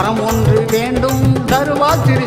வரம் ஒன்று வேண்டும் தருவா திரு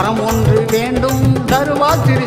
வரம் ஒன்று வேண்டும் தருவா திரு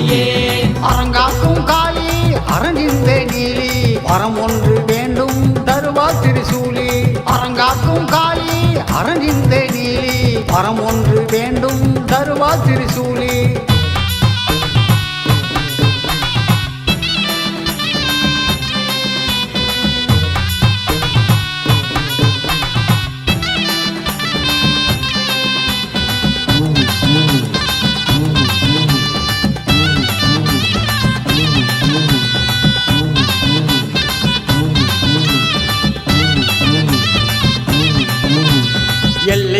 திரிசூலியே அரங்காக்கும் காளி அரணிந்த நீலி வரம் ஒன்று வேண்டும் தருவா திருசூலி. அரங்காக்கும் காளி அரணிந்த நீலி வரம் ஒன்று வேண்டும் தருவா திருசூலி.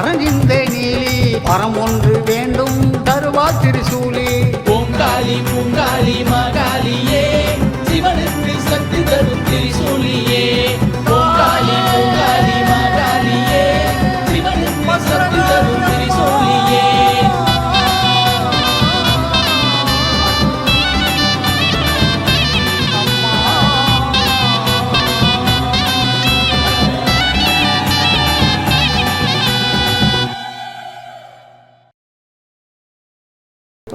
காளி நீலி பரம் ஒன்று